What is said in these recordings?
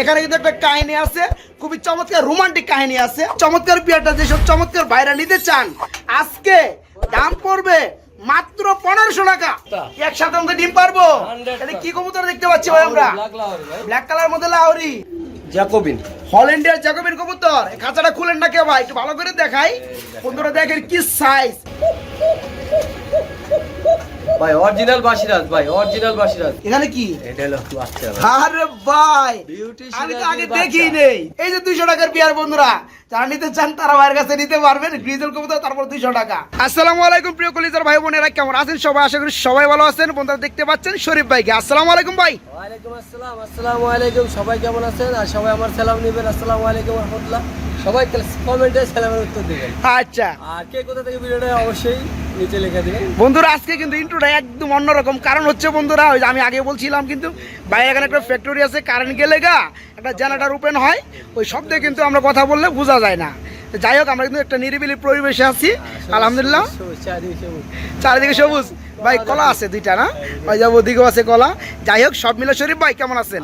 এখানে কিন্তু একটা কাহিনী আছে খুবই চমৎকার রোমান্টিক কাহিনী আছে। চমৎকার বিয়ারটা যেসব চমৎকার ভাইরা নিতে চান আজকে দাম পড়বে মাত্র পনেরোশো টাকা। একসাথে ডিম পারব? কি কবুতর দেখতে পাচ্ছি ভাই আমরা? ব্ল্যাক কালার মধ্যে লাহরি জ্যাকোবিন হল্যান্ডের জ্যাকোবিন কবুতর। খাঁচাটা খুলেন না কে ভাই? একটু ভালো করে দেখাই। বন্ধুরা দেখেন কি সাইজ ভাই অরিজিনাল বাসিরাজ ভাই অরিজিনাল বাসিরাজ এখানে কি? এটা হলো বাচ্চা আরে ভাই আমি তো আগে দেখি নেই এই যে দুইশো টাকার বিয়ার বন্ধুরা যারা নিতে চান তারা ভাইয়ের কাছে নিতে পারবেন। গ্রিজেল কবুতর তারপর দুইশো টাকা। আসসালামু আলাইকুম প্রিয় কলিজার ভাই বোনেরা কেমন আছেন সবাই? আশা করি সবাই ভালো আছেন। বন্ধুরা দেখতে পাচ্ছেন শরীফ ভাইকে। আসসালামু আলাইকুম ভাই। ওয়ালাইকুম আসসালাম আসসালামু আলাইকুম। সবাই কেমন আছেন? আর সবাই আমার সালাম নেবেন। আসসালামু আলাইকুম রহমতুল্লাহ। সবাই কমেন্টে সালামের উত্তর দেবেন। আচ্ছা। আর কে কোথা থেকে ভিডিওটা অবশ্যই নিচে লিখে দিবেন। বন্ধুরা আজকে কিন্তু ইন্ট্রোটা একদম অন্যরকম। কারণ হচ্ছে বন্ধুরা ওই যে আমি আগে বলছিলাম কিন্তু বাইরে এখানে একটা ফ্যাক্টরি আছে কারেন্ট গেলে গা একটা জেনারেটার ওপেন হয় ওই শব্দে কিন্তু আমরা কথা বললে বোঝা যায় না। যাই হোক আমরা কিন্তু একটা নিরিবিলি পরিবেশে আছি আলহামদুলিল্লাহ। চারদিকে সবুজ। ভাই কলা আছে দুইটা না? ওই যাব ওদিকেও আছে কলা। যাই হোক সব মিলে শরীফ ভাই কেমন আছেন?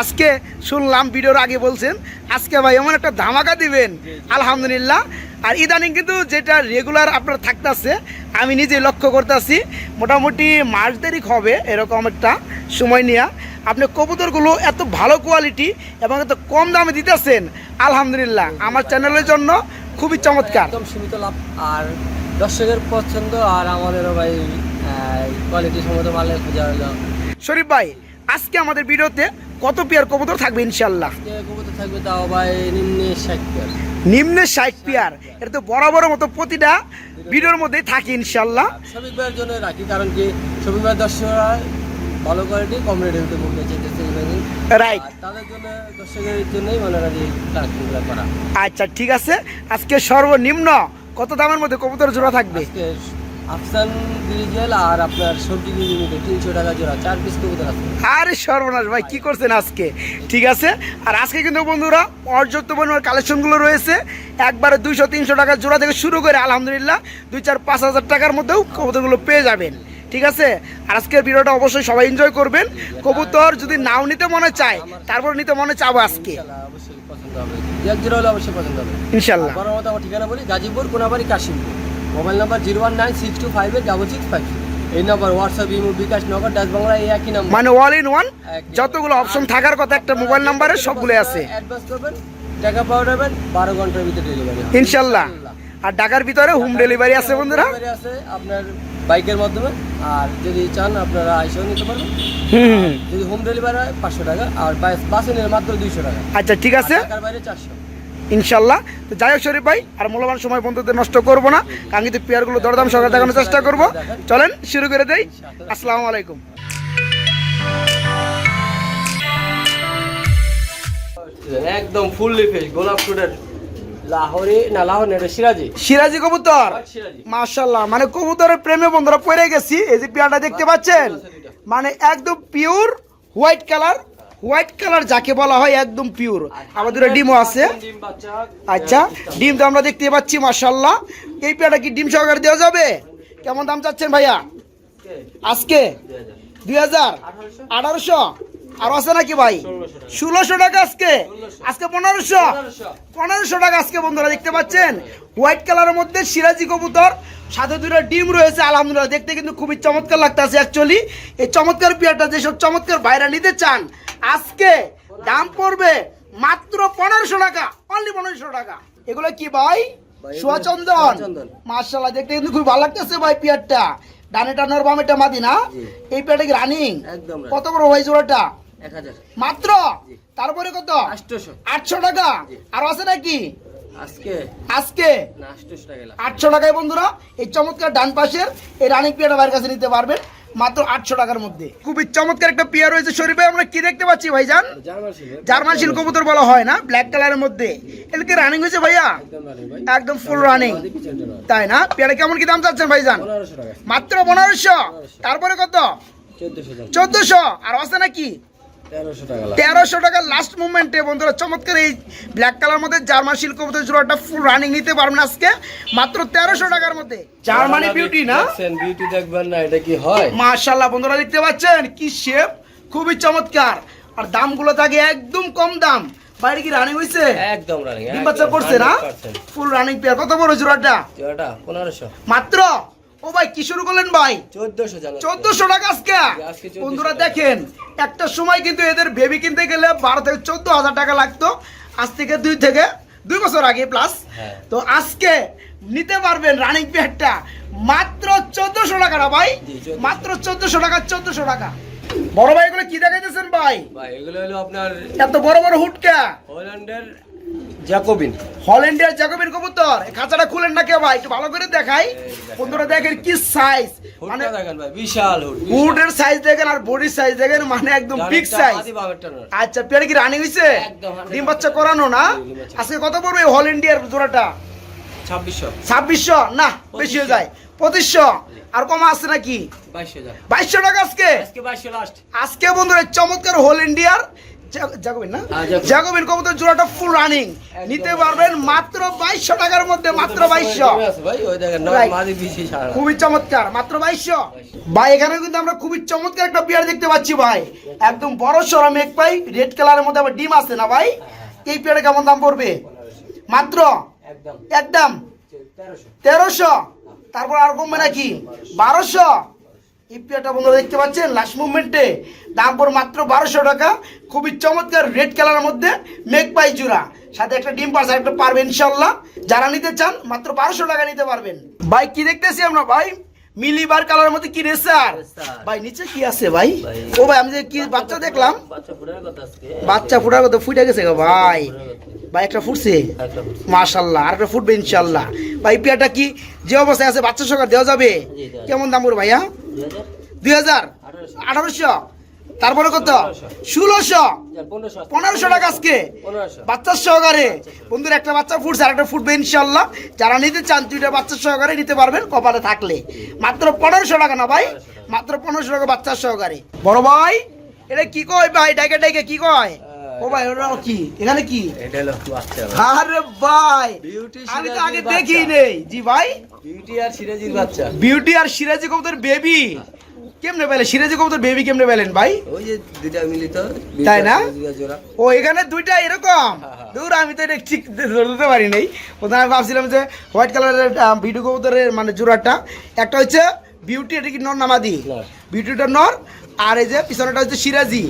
আজকে শুনলাম ভিডিওর আগে বলছেন আজকে ভাই এমন একটা ধামাকা দিবেন। আলহামদুলিল্লাহ। আর ইদানিং কিন্তু যেটা রেগুলার আপনার থাকতেছে আমি নিজে লক্ষ্য করতেছি মোটামুটি মাস দেরিক হবে এরকম একটা সময় নিয়ে। আপনি কবুতরগুলো এত ভালো কোয়ালিটি এবং এত কম দামে দিতেছেন আলহামদুলিল্লাহ। আমার চ্যানেলের জন্য খুবই চমৎকার। একদম সীমিত লাভ। আর দর্শকের পছন্দ আর আমাদেরও ভাই কোয়ালিটি সম্মত মালের খোঁজা হলো। শরীফ ভাই আজকে আমাদের ভিডিওতে কত পেয়ার কবুতর থাকবে ইনশাল্লাহ কবুতর থাকবে তাও ভাই নিম্নে ষাট পেয়ার। নিম্নে ষাট পেয়ার। এটা তো বরাবর মতো প্রতিটা ভিডিওর মধ্যেই থাকে ইনশাল্লাহ শফিক ভাইয়ের জন্য রাখি কারণ কি শফিক ভাইয়ের দর্শকরা ভালো কোয়ালিটি কম রেটে উঠে ইদানিং। রাইট তাদের জন্য দর্শকের জন্যই মনে কালেকশনগুলো করা। আচ্ছা ঠিক আছে। আজকে সর্বনিম্ন কত দামের মধ্যে কবুতর জোড়া থাকবে? আজকে আফসান গ্রিজেল আর আপনার সবজি গ্রিজেল তিনশো টাকা জোড়া চার পিস কবুতর আছে। আরে সর্বনাশ ভাই কি করছেন আজকে? ঠিক আছে। আর আজকে কিন্তু বন্ধুরা পর্যাপ্ত পরিমাণ কালেকশনগুলো রয়েছে। একবারে দুইশো তিনশো টাকা জোড়া থেকে শুরু করে আলহামদুলিল্লাহ দুই চার পাঁচ হাজার টাকার মধ্যেও কবুতরগুলো পেয়ে যাবেন। ঠিক আছে? আর আজকের ভিডিওটা অবশ্যই সবাই এনজয় করবেন। কবুতর যদি নাও নিতে মনে চায়, তারপর নিতে মনে চাবো আজকে। ইনশাল্লাহ ঠিকানা বলি Gazipur mobile number zero one nine six two five double six five এই হোয়াটসঅ্যাপ বিকাশ নগর বাংলা একই মানে ইন ওয়ান যতগুলো অপশন থাকার কথা, একটা মোবাইল সবগুলো আছে। টাকা বারো ঘণ্টার ভিতরে ডেলিভারি ইনশাল্লাহ আর ঢাকার ভিতরে হোম ডেলিভারি আছে বন্ধুরা? আপনার বাইকের মাধ্যমে আর যদি চান আপনারা আইসেও নিতে পারবেন। যদি হোম ডেলিভারি হয় পাঁচশো টাকা আর বাস- নিলে মাত্র দুইশো টাকা। আচ্ছা ঠিক আছে। ঢাকার বাইরে চারশো। ইনশাল্লাহ। তো যাই হোক শরীফ ভাই আর মূল্যবান সময় বন্ধুদের নষ্ট করব না। কারণ কিন্তু পেয়ারগুলো দরদাম সকালে দেখানোর চেষ্টা করব। চলেন শুরু করে দেই। আসসালামু আলাইকুম। একদম ফুললি ফ্রেশ গোলাপ ফুলের লাহোরি না লাহোর না সিরাজি। সিরাজি কবুতর? সিরাজি। মানে কবুতরের প্রেমে বন্ধুরা পড়ে গেছি এই যে পেয়ারটা দেখতে পাচ্ছেন? মানে একদম pure white colour white colour যাকে বলা হয় একদম পিওর আমাদের ডিমও আছে। আচ্ছা ডিম তো আমরা দেখতে পাচ্ছি মাশাল্লাহ এই পেয়ারটা কি ডিম সহকারে দেওয়া যাবে? কেমন দাম চাচ্ছেন ভাইয়া? আজকে। দুই হাজার। আঠারোশো? আর আছে নাকি ভাই? ষোলোশো টাকা আজকে। আজকে পনেরোশো। পনেরোশো। টাকা আজকে বন্ধুরা দেখতে পাচ্ছেন? হোয়াইট কালারের মধ্যে সিরাজি কবুতর সাথে দুটো ডিম রয়েছে আলহামদুলিল্লাহ। দেখতে কিন্তু খুবই চমৎকার লাগতেছে অ্যাকচুয়ালি এই চমৎকার পেয়ারটা যেসব চমৎকার বাইরা নিতে চান আজকে দাম পড়বে মাত্র পনেরোশো টাকা। অনলি পনেরোশো টাকা। এগুলো কি ভাই? সুয়াচন্দন। মার্শাল্লাহ দেখতে কিন্তু খুব ভালো লাগতেছে ভাই পেয়ারটা। ডানে টানোর বামেটা মাদি না? এই পেয়ারটা কি রানিং একদম কত বড় ভাই জোড়াটা? মাত্র? তারপরে কত? আটশো টাকা? আর আছে নাকি? আজকে? আজকে। আটশো টাকায় বন্ধুরা এই চমৎকার ডান পাশের এই রানিং পেয়ারটা ভাইয়ের কাছে নিতে পারবেন মাত্র আটশো টাকার মধ্যে। খুবই চমৎকার একটা পেয়ার রয়েছে শরীফে আমরা কি দেখতে পাচ্ছি ভাইজান? জার্মান শিল্প জার্মান শিল কবুতর বলা হয় না ব্ল্যাক কালারের মধ্যে। এদিকে রানিং হয়েছে ভাইয়া? একদম ভাই। ফুল রানিং তাই না? পেয়ারা কেমন কি দাম চাচ্ছেন ভাইজান? মাত্র পনেরোশো? তারপরে কত? চোদ্দশো? আর আছে নাকি? তেরোশো টাকা লাস্ট মুভমেন্টে বন্ধুরা চমৎকার এই ব্ল্যাক কালার মধ্যে জার্মান শিল্ক জোড়াটা ফুল রানিং নিতে পারবেন আজকে মাত্র তেরোশো টাকার মধ্যে। জার্মানি বিউটি না? বিউটি দেখবেন না এটা কি হয়? মাশাল্লাহ বন্ধুরা দেখতে পাচ্ছেন কি শেপ খুবই চমৎকার। আর দামগুলো থাকে একদম কম দাম। বাইরে কি রানিং হয়েছে একদম রানিং ডিম বাচ্চা করছে না? Full running pair. কত বড় জোড়াটা? জোড়াটা? পনেরোশো। মাত্র ও ভাই কি শুরু করলেন ভাই? চোদ্দশো চোদ্দশো টাকা আজকে? আজকে 1400 বন্ধুরা দেখেন একটা সময় কিন্তু এদের বেবি কিনতে গেলে বারো থেকে চোদ্দ হাজার টাকা লাগতো। আজ থেকে দুই থেকে দুই বছর আগে প্লাস হ্যাঁ। তো আজকে নিতে পারবেন রানিং পেয়ারটা মাত্র চোদ্দশো টাকা না ভাই মাত্র চোদ্দশো টাকা চোদ্দশো টাকা। বড় ভাই এগুলো কি দেখাইতেছেন ভাই? ভাই এগুলো হলো আপনার এত বড় বড় হুটকা। হল্যান্ডের জ্যাকোবিন। হল্যান্ডিয়ার জ্যাকবিন কবুতর। এই খাঁচাটা খুলেন না কে ভাই? একটু ভালো করে দেখাই। বন্ধুরা দেখেন কি সাইজ মানে দেখেন ভাই বিশাল হুড উডের সাইজ দেখেন আর বডির সাইজ দেখেন মানে একদম বিগ সাইজ আচ্ছা পেয়ারে কি রানিং হইছে? একদম ডিম বাচ্চা করানো না। আজকে কত পড়বে হল ইন্ডিয়ার জোড়াটা? ছাব্বিশশো। ছাব্বিশশো? না বেশি হয়ে যায়। পঁচিশশো। আর কম আছে নাকি? বাইশশো হাজার বাইশশো টাকা আজকে? আজকে বাইশশো লাস্ট আজকে বন্ধুরা চমৎকার হল ইন্ডিয়ার জাগবেন না? হ্যাঁ, জাগবেন। কবুতর জোড়াটা ফুল রানিং নিতে পারবেন মাত্র বাইশশো টাকার মধ্যে মাত্র বাইশশো। খুবই চমৎকার মাত্র বাইশশো। ভাই এখানে কিন্তু আমরা খুবই চমৎকার একটা পেয়ার দেখতে পাচ্ছি ভাই। একদম বড় সরা মেঘ পাই রেড কালারের মধ্যে আবার ডিম আছে না ভাই? এই পেয়ারে কেমন দাম পড়বে? মাত্র? একদম। একদম। তেরোশো। তেরোশো? তারপর আর কমবে নাকি? বারোশো? এই পেয়ারটা বন্ধুরা দেখতে পাচ্ছেন? লাস্ট মুভমেন্টে দাম পড়ে মাত্র বারোশো টাকা। খুবই চমৎকার রেড কালারের মধ্যে মেঘ পাই জোড়া সাথে একটা ডিম পাস একটা পারবে ইনশাল্লাহ যারা নিতে চান মাত্র বারোশো টাকা নিতে পারবেন। ভাই কি দেখতেছি আমরা ভাই? মিলিবার কালারের মধ্যে কি রেসার? রেসার। ভাই নিচে কি আছে ভাই। ও ভাই আমি যে কি বাচ্চা দেখলাম? বাচ্চা ফুটার কথা ফুটে গেছে গো ভাই। ভাই একটা ফুটছে? মাশাল্লাহ আর একটা ফুটবে ইনশাল্লাহ ভাই পেয়ারটা কি যে অবস্থায় আছে বাচ্চা সরকার দেওয়া যাবে। কেমন দাম পড়বে ভাইয়া? দুই হাজার? আঠারোশো। তারপরে কত। ষোলোশো। পনেরোশো পনেরোশো টাকা আজকে। বাচ্চার সহকারে। বন্ধুরা একটা বাচ্চা ফুটছে আর একটা ফুটবে ইনশাল্লাহ যারা নিতে চান দুইটা বাচ্চার সহকারে নিতে পারবেন কপালে থাকলে। মাত্র পনেরোশো টাকা না ভাই? মাত্র পনেরোশো টাকা বাচ্চার সহকারে। বড় ভাই এটা কি কয় ভাই? ডাইকে ডাইকে কি কয়? ও ভাই ওটা কি? এখানে কি? এটা হলো বাচ্চা আরে ভাই Beauty আমি তো আগে দেখি নেই জি ভাই। বিউটি আর সিরাজির বাচ্চা। বিউটি আর সিরাজি কবুতর বেবি কেমনে পেলেন? সিরাজি কবুতর বেবি কেমনে পেলেন ভাই? ওই যে দুইটা মিলিত তাই না? ও এখানে দুইটা এরকম? হ্যাঁ, হ্যাঁ। দূর আমি তো এটা ঠিক ধরতে পারি নাই প্রথমে আমি ভাবছিলাম যে হোয়াইট কালারের ভিডিও কবুতরের মানে জোড়াটা। একটা হচ্ছে বিউটি এটা কি নর নামাদি বিউটিটা নর আর এই যে পিছনেটা হচ্ছে সিরাজি।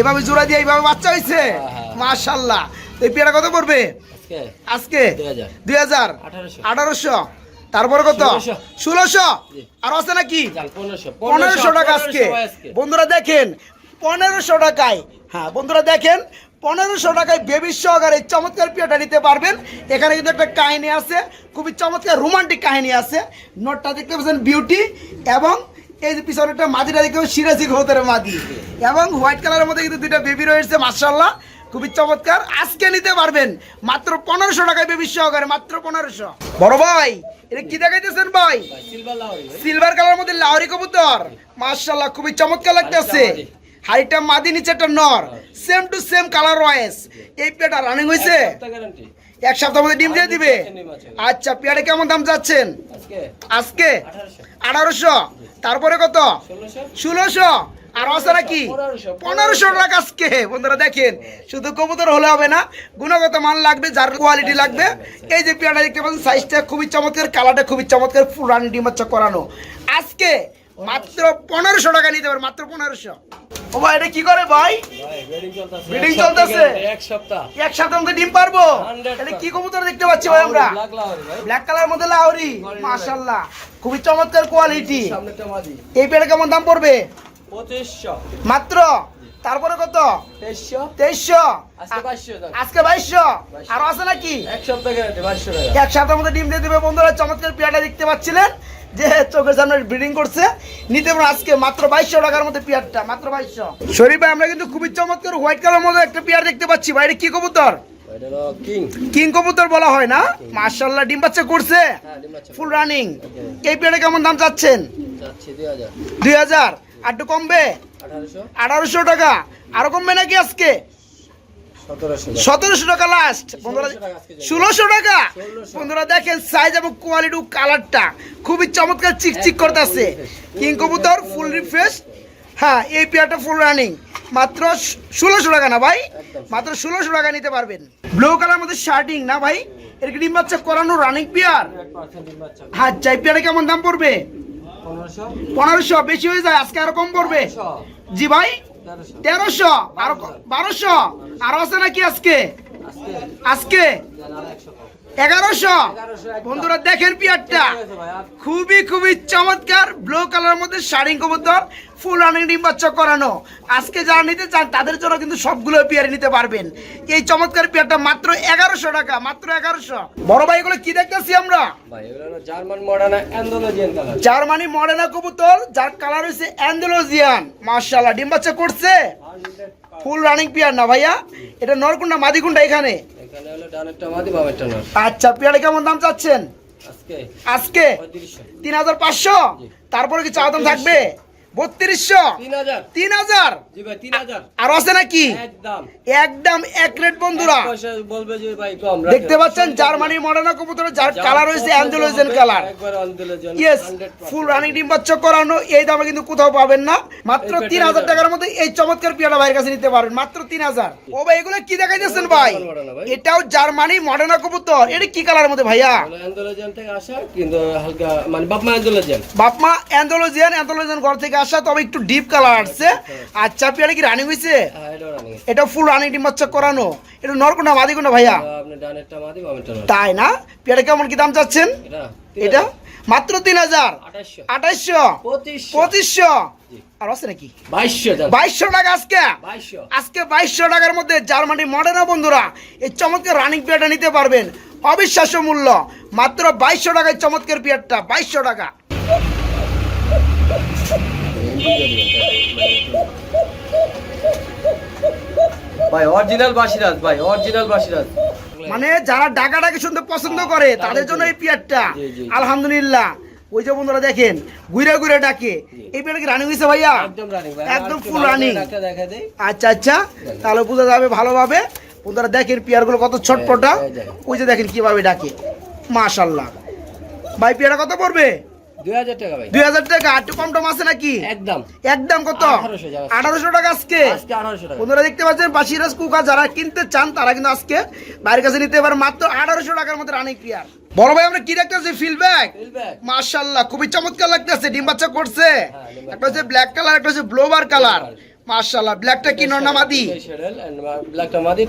এভাবে জোড়া দিয়ে এইভাবে বাচ্চা হয়েছে হ্যাঁ, হ্যাঁ। মাশাল্লাহ। এই পেয়ারা কত পড়বে? আজকে? আজকে? 2000 দুই হাজার? আঠারোশো। তারপরে কত? ষোলোশো। আর আছে নাকি? পনেরোশো। টাকা আজকে। বন্ধুরা দেখেন পনেরোশো টাকায়। হ্যাঁ বন্ধুরা দেখেন পনেরোশো টাকায় বেবি সহকারে চমৎকার পিয়াটা নিতে পারবেন। এখানে কিন্তু একটা কাহিনী আছে খুবই চমৎকার রোমান্টিক কাহিনী আছে। নোটটা দেখতে পাচ্ছেন বিউটি এবং এই যে পিছনেরটা মাদিটা দেখতে পাচ্ছেন সিরাজি ঘোতের মাদি। এবং হোয়াইট কালারের মধ্যে কিন্তু দুইটা বেবি রয়েছে মার্শাল্লাহ খুবই চমৎকার। আজকে নিতে পারবেন মাত্র পনেরোশো টাকায় বেবি সহকারে মাত্র পনেরোশো। বড় ভাই এটা কি দেখাইতেছেন ভাই? সিলভার কালার মধ্যে লাহরি কবুতর। মাশাআল্লাহ খুবই চমৎকার লাগতেছে। হাড়িটা মাদি। মাদি নিচেটা নর। Same to same colour wise এই পেটা রানিং হয়েছে এক সপ্তাহ মধ্যে ডিম দিয়ে দিবে? আচ্ছা পেয়ারে কেমন দাম যাচ্ছেন? আজকে? আজকে? আঠারোশো। তারপরে কত? ষোলোশো। আর আছে নাকি? পনেরোশো। পনেরোশো। টাকা আজকে। বন্ধুরা দেখেন শুধু কবুতর হলে হবে না গুণগত মান লাগবে যার কোয়ালিটি লাগবে। এই যে পেয়ারটা দেখতে পাচ্ছেন সাইজটা খুবই চমৎকার কালারটা খুবই চমৎকার ফুল রানি ডিম বাচ্চা করানো। আজকে মাত্র পনেরোশো টাকা নিতে পারে মাত্র পনেরোশো। ও ভাই এটা কি করে ভাই? ব্রিডিং চলতেছে। এক সপ্তাহ এক সপ্তাহ। মধ্যে ডিম পারব? এটা কি কবুতর দেখতে পাচ্ছি ভাই আমরা? ব্ল্যাক কালার মধ্যে লাউরি মাশাল্লাহ খুবই চমৎকার কোয়ালিটি এই পেয়ারে কেমন দাম পড়বে? মাত্র? তারপরে কত? তেইশশো। আজকে বাইশশো আর আছে নাকি? এক সপ্তাহের মধ্যে ডিম দিয়ে দেবে। বন্ধুরা চমৎকার পেয়ারটা দেখতে পাচ্ছিলেন। যে চোখের সামনে ব্রিডিং করছে নিতে পারেন আজকে মাত্র বাইশশো টাকার মধ্যে পেয়ারটা মাত্র বাইশশো। শরীফ ভাই আমরা কিন্তু খুবই চমৎকার হোয়াইট কালার মধ্যে একটা পেয়ার দেখতে পাচ্ছি। বাইরে কি কবুতর? কিং। কিং কবুতর বলা হয় না? মার্শাল্লাহ ডিম বাচ্চা করছে। হ্যাঁ ফুল রানিং এই পেয়ারে কেমন দাম চাচ্ছেন? দুই হাজার। আর একটু কমবে? আঠারোশো টাকা। আরও কমবে নাকি আজকে? সতেরোশো টাকা। লাস্ট বন্ধুরা 1600 টাকা আজকে যাবে। ষোলোশো টাকা? 1600 বন্ধুরা দেখেন সাইজ এবং কোয়ালিটি কালারটা খুবই চমৎকার চিকচিক একদম করতেছে। full refresh, কিং কবুতর ফুল রিফ্রেশ হ্যাঁ এই পেয়ারটা ফুল রানিং মাত্র ষোলোশো টাকা না ভাই? মাত্র ষোলোশো টাকা নিতে পারবেন। ব্লু কালার মধ্যে শার্টিং না ভাই? এর ডিম বাচ্চা করানো রানিং পিয়ার হ্যাঁ চাই পিয়ারে কেমন দাম পড়বে? পনেরোশো। বেশি হয়ে যায় আজকে আরও কম পড়বে। জি ভাই? তেরোশো। বারোশো? আরও আছে নাকি আজকে? আজকে। এগারোশো। বন্ধুরা দেখেন পিয়ারটা। খুবই খুবই চমৎকার। ব্লু মধ্যে শাড়ি কবুতর ফুল রানিং ডিম বাচ্চা করানো। আজকে যারা নিতে চান তাদের জন্য কিন্তু সবগুলো পেয়ারে নিতে পারবেন। এই চমৎকার পেয়ারটা মাত্র এগারোশো টাকা মাত্র এগারোশো। বড় ভাই এগুলো কি দেখতেছি আমরা? জার্মান মডার্ন কবুতর যার কালার হচ্ছে অ্যান্ডোলজিয়ান। মার্শাল্লাহ ডিম বাচ্চা করছে? ফুল রানিং পেয়ার না ভাইয়া? এটা নরকুন্ডা মাদিকুন্ডা এখানে। এখানে হলো ডানেরটা মাদি বামেরটা নর। আচ্ছা পেয়ারে কেমন দাম চাচ্ছেন? আজকে আজকে? তিন হাজার পাঁচশো? তারপরে কি চা দাম থাকবে? বত্রিশশো। তিন হাজার। আর আছে নাকি? একদম। এক রেট বন্ধুরা। দেখতে পাচ্ছেন জার্মানি মডার্ন কবুতর যার কালার হয়েছে অ্যান্ডোলোজেন কালার ইয়েস ফুল রানিং ডিম বাচ্চা করানো এই দামে কিন্তু কোথাও পাবেন না। মাত্র তিন হাজার টাকার মধ্যে এই চমৎকার পিয়াটা ভাইয়ের কাছে নিতে পারবেন। মাত্র তিন হাজার। ও ভাই এগুলো কি দেখাইতেছেন ভাই। এটাও জার্মানি মডার্ন কবুতর। এটা কি কালার মধ্যে ভাইয়া? অ্যান্ডোলজিয়ান থেকে আসা কিন্তু হালকা মানে বাপমা অ্যান্ডোলজিয়ান বাপমা অ্যান্ডোলজিয়ান অ্যান্ডোলজিয়ান ঘর থেকে আসা তবে একটু ডিপ কালার আসছে। আচ্ছা পিয়াটা কি রানিং হয়েছে হ্যাঁ এটা ফুল রানিং ডিম বাচ্চা করানো। এটা নরকুন্ডা ভাইয়া? মাদি বামেরটা নর তাই না? পেয়ারা কেমন কি দাম চাচ্ছেন? এটা মাত্র তিন হাজার। আঠাশশো পঁচিশশো। আর আছে নাকি? বাইশশো টাকা আজকে? আজকে বাইশশো টাকার মধ্যে জার্মানি মডেনা বন্ধুরা এই চমৎকার রানিং পেয়ারটা নিতে পারবেন। অবিশ্বাস্য মূল্য। মাত্র বাইশশো টাকায় চমৎকার পেয়ারটা বাইশশো টাকা। ভাই অরিজিনাল বাসিরাজ ভাই অরিজিনাল বাসিরাজ। মানে যারা ডাকাডাকি শুনতে পছন্দ করে তাদের জন্য এই পেয়ারটা। আলহামদুলিল্লাহ। ওই যে বন্ধুরা দেখেন ঘুরে ঘুরে ডাকে। এই পেয়ারটা কি রানিং হয়েছে ভাইয়া? একদম ফুল রানিং আচ্ছা আচ্ছা। তাহলে বোঝা যাবে ভালোভাবে। বন্ধুরা দেখেন পেয়ারগুলো কত ছটপটা ওই যে দেখেন কীভাবে ডাকে। মাশাল্লাহ ভাই পেয়ারা কত পড়বে? দুই হাজার টাকা ভাই। একটু কম টম আছে নাকি? একদম। একদম কত? 1800 আঠারোশো টাকা আজকে? আজকে আঠারোশো টাকা। বন্ধুরা দেখতে পাচ্ছেন বাসিরাজ কুকা যারা কিনতে চান তারা কিন্তু আজকে বাইরের কাছে নিতে মাত্র আঠারোশো টাকার মধ্যে রানিং বড় ভাই আমরা কি দেখতেছি? খুবই চমৎকার লাগতেছে। ডিম বাচ্চা করছে। হ্যাঁ। একটা হচ্ছে ব্ল্যাক কালার একটা হচ্ছে ব্লোবার কালার মাশাল্লাহ ব্ল্যাকটা কি নর না মাদি? ব্ল্যাকটা মাদি।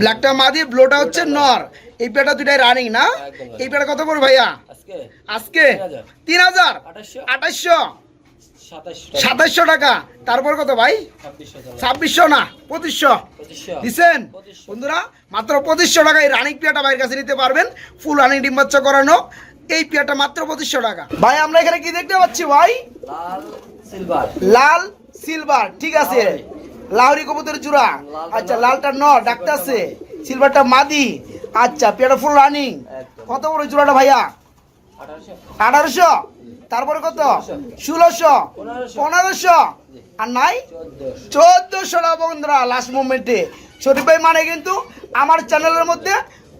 ব্ল্যাকটা মাদি ব্লোটা হচ্ছে নর। এই পেটা দুটাই রানিং না? এই পেটা কত পড়বে ভাইয়া? আজকে? আজকে? 3000 তিন হাজার? আঠাশশো? সাতাশশো টাকা। তারপর কত ভাই? ছাব্বিশশো না পঁচিশশো। পঁচিশশো। বন্ধুরা মাত্র পঁচিশশো টাকায় রানিং পিয়াটা ভাইয়ের কাছে নিতে পারবেন। ফুল রানিং ডিম বাচ্চা করানো। এই পিয়াটা মাত্র পঁচিশশো টাকা। ভাই আমরা এখানে কি দেখতে পাচ্ছি ভাই? লাল সিলভার। ঠিক আছে। লাহরি কবুতরের জোড়া আচ্ছা লালটা নর ডাক্তার আছে। সিলভারটা মাদি। আচ্ছা পেয়াটা ফুল রানিং। কত বড় জোড়াটা ভাইয়া? আঠারোশো। তারপরে কত? ষোলোশো। পনেরোশো। আর নাই? চোদ্দশো। বন্ধুরা লাস্ট মোমেন্টে শরীফ ভাই মানে কিন্তু আমার চ্যানেলের মধ্যে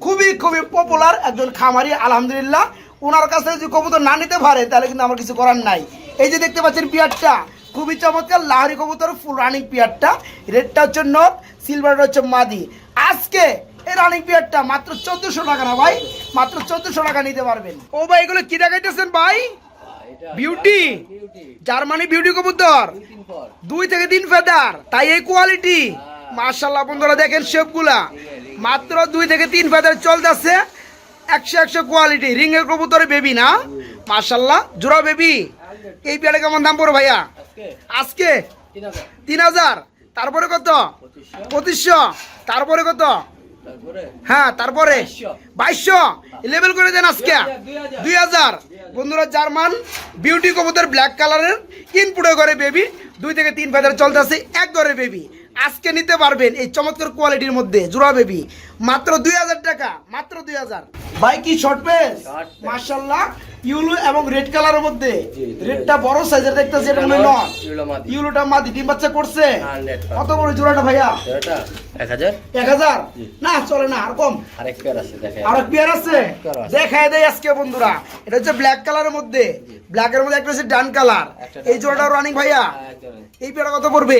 খুবই খুবই পপুলার একজন খামারি আলহামদুলিল্লাহ। ওনার কাছে যদি কবুতর না নিতে পারে তাহলে কিন্তু আমার কিছু করার নাই। এই যে দেখতে পাচ্ছেন পিয়ারটা খুবই চমৎকার লাহরি কবুতর ফুল রানিং পিয়ারটা। রেডটা হচ্ছে নট সিলভারটা হচ্ছে মাদি। আজকে মাত্র টাকা না ভাই? মাত্র টাকা নিতে ও ভাই, এগুলো ভাই? বিউটি জার্মানি বিউটি দুই থেকে তিন ফেদার। তাই এই কোয়ালিটি দেখেন মাত্র দুই থেকে তিন ফেদার চলতেছে। একশো একশো কোয়ালিটি রিংয়ের কবুতরে বেবি না? মার্শাল্লাহ জোড়া বেবি এই পেয়ারে কেমন দাম পড়ো ভাইয়া? আজকে? তিন হাজার। তারপরে কত? পঁচিশশো। তারপরে কত? হ্যাঁ তারপরে? বাইশশো। লেভেল করে দেন আজকে। হাজার। দুই হাজার। বন্ধুরা জার্মান বিউটি কবুতর ব্ল্যাক কালারের ইনপুটে ঘরে বেবি দুই থেকে তিন ফেদার চলতেছে এক ঘরে বেবি আজকে নিতে পারবেন এই চমৎকার কোয়ালিটির মধ্যে জোড়া বেবি মাত্র দুই হাজার টাকা মাত্র দুই হাজার। বাইকি শর্ট পেস মার্শাল্লাহ ইউলো এবং রেড কালারের মধ্যে। রেডটা বড় সাইজের দেখতে যেটা মনে মাদি। ইউলোটা মাদি ডিম বাচ্চা করছে। কত বড় জোড়াটা ভাইয়া? এক হাজার। এক হাজার? না চলে না আর কম। আরেক পেয়ার আছে দেখে পেয়ার আছে। দেখায় দেয় আজকে বন্ধুরা। এটা হচ্ছে ব্ল্যাক কালারের মধ্যে। ব্ল্যাকের মধ্যে একটা হচ্ছে ডান কালার। এই জোড়াটা রানিং ভাইয়া? হ্যাঁ, এই পেয়ারটা কত পড়বে?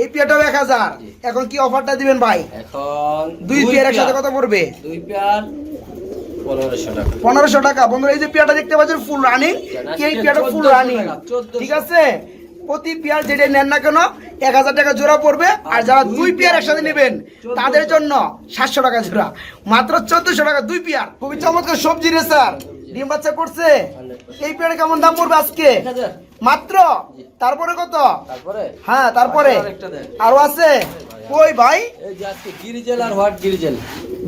এই পেয়ারটাও এক হাজার। এখন কি অফারটা দিবেন ভাই? এখন দুই পেয়ার একসাথে কত পড়বে? দুই পেয়ার পনেরোশো টাকা। বন্ধুরা এই যে পেয়ারটা দেখতে পাচ্ছেন ফুল রানিং এই পেয়ারটা ফুল 1400 রানিং ঠিক আছে? প্রতি পেয়ার যেটা নেন না কেন এক হাজার টাকা জোড়া পড়বে। আর যারা দুই পেয়ার একসাথে নেবেন তাদের জন্য সাতশো টাকা জোড়া। মাত্র চোদ্দশো টাকা দুই পেয়ার। খুবই চমৎকার সবজি রে স্যার। ডিম বাচ্চা করছে। এই পেয়ারে কেমন দাম পড়বে আজকে। মাত্র? তারপরে কত? তারপরে? হ্যাঁ তারপরে। আরও আছে? কই ভাই? গিরিজেল আর হোয়াইট গিরিজেল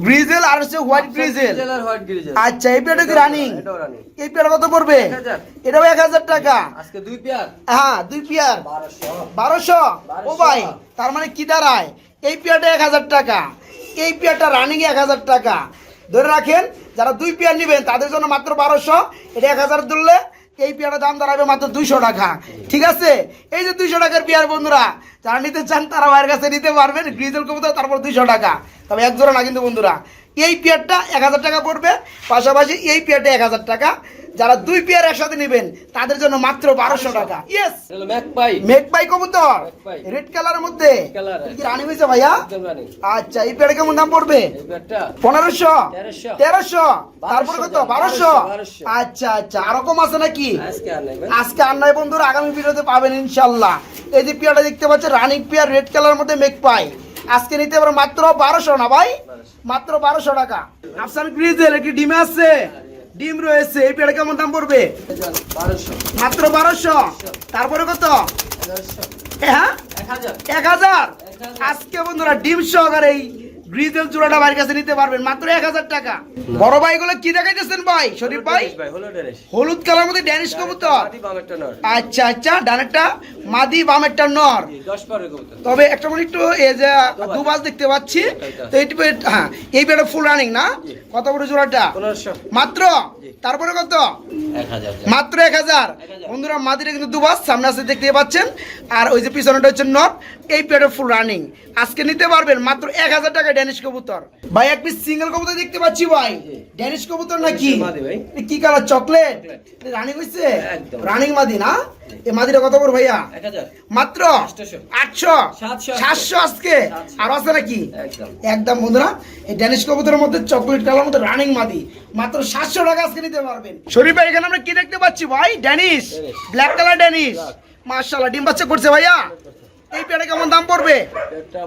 গ্রিজেল আর হচ্ছে হোয়াইট গ্রিজেল আর হোয়াইট গিরিজেল আচ্ছা এই পেয়ারটা কি রানিং এই পেয়ার কত পড়বে? এটাও এক হাজার টাকা। আজকে দুই পেয়ার? হ্যাঁ দুই পেয়ার। বারোশো। বারোশো? ও ভাই তার মানে কি দাঁড়ায়? এই পেয়ারটা এক হাজার টাকা। এই পেয়ারটা রানিং এক হাজার টাকা। ধরে রাখেন যারা দুই পেয়ার নেবেন তাদের জন্য মাত্র বারোশো। এটা এক হাজার ধরলে এই পেয়ারা দাম দাঁড়াবে মাত্র দুইশো টাকা। ঠিক আছে? এই যে দুইশো টাকার পেয়ার বন্ধুরা, যারা নিতে চান তারা ভাইয়ের কাছে নিতে পারবেন, গ্রিজেল কবুতর, তারপর দুইশো টাকা। তবে এক জোড়া না কিন্তু বন্ধুরা, এই পেয়ারটা এক হাজার টাকা পড়বে, পাশাপাশি এই পেয়ারটা এক হাজার টাকা। যারা দুই পেয়ার একসাথে নেবেন তাদের জন্য মাত্র বারোশো টাকা। ইয়েস পাই কবুতর। রেড কালারের মধ্যে। কালার। কি রানী হয়েছে ভাইয়া? আচ্ছা এই পেয়ারে কেমন দাম পড়বে? পনেরোশো। তেরোশো। তারপরে কত? বারোশো। আচ্ছা আচ্ছা। আর কম আছে নাকি? আজকে আর নেই বন্ধুরা আগামী ভিডিওতে পাবেন ইনশাল্লাহ। এই যে পেয়ারটা দেখতে পাচ্ছেন রানিং পেয়ার রেড কালার মধ্যে মেঘ পাই আজকে নিতে পারো মাত্র বারোশো না ভাই? মাত্র বারোশো টাকা। আফসান গ্রিজেল একটি ডিমে আছে? ডিম রয়েছে এই পেয়ারে কেমন দাম পড়বে? মাত্র বারোশো। তারপরে কত? হ্যাঁ? এক হাজার। আজকে বন্ধুরা ডিম সহকারে এই গ্রিজেল চূড়াটা কাছে নিতে পারবেন মাত্র এক হাজার টাকা। বড় ভাইগুলো কি দেখাইতেছেন ভাই? শরীফ ভাই? ভাই হলুদ কালার মধ্যে ড্যানিশ কবুতর। বামেরটা নর। আচ্ছা আচ্ছা ডানেরটা মাদি বামেরটা নর। কবুতর। তবে একটা মনে একটু এই যে দুবাস দেখতে পাচ্ছি। তো এইটি পে- হ্যাঁ এই পেটা ফুল রানিং না? কত বড় জোড়াটা? মাত্র? তারপরে কত? মাত্র এক হাজার। বন্ধুরা মাদিরে কিন্তু দুবাস সামনে আসতে দেখতে পাচ্ছেন। আর ওই যে পিছনেটা হচ্ছে নট এই পেটে ফুল রানিং আজকে নিতে পারবেন মাত্র এক হাজার টাকা ড্যানিশ কবুতর। ভাই এক পিস সিঙ্গেল কবুতর দেখতে পাচ্ছি ভাই। ড্যানিশ কবুতর নাকি? কি কালার চকলেট রানিং হইছে? রানিং মাদি না? এই। মাদিটা কত বড় ভাইয়া? মাত্র আটশো। সাতশো। সাতশো আজকে? আর আছে নাকি? একদম। বন্ধুরা এই ড্যানিশ কবুতরের মধ্যে চকলেট কালার মধ্যে রানিং মাদি। মাত্র সাতশো টাকা আজকে নিতে পারবেন। শরীফ ভাই এখানে আমরা কি দেখতে পাচ্ছি ভাই? ড্যানিশ। Black colour Danish. মার্শাল্লাহ ডিম বাচ্চা করছে ভাইয়া? এই পেয়ারে কেমন দাম পড়বে?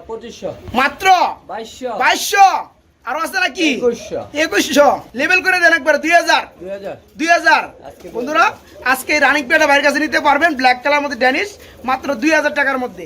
পঁচিশশো। মাত্র? বাইশশো। বাইশশো? আরও আছে নাকি? একুশশো। লেভেল করে দেন একবার দুই হাজার। দুই হাজার। বন্ধুরা আজকে রানিং পেয়ারটা ভাইয়ের কাছে নিতে পারবেন ব্ল্যাক কালার মধ্যে ড্যানিশ মাত্র দুই হাজার টাকার মধ্যে।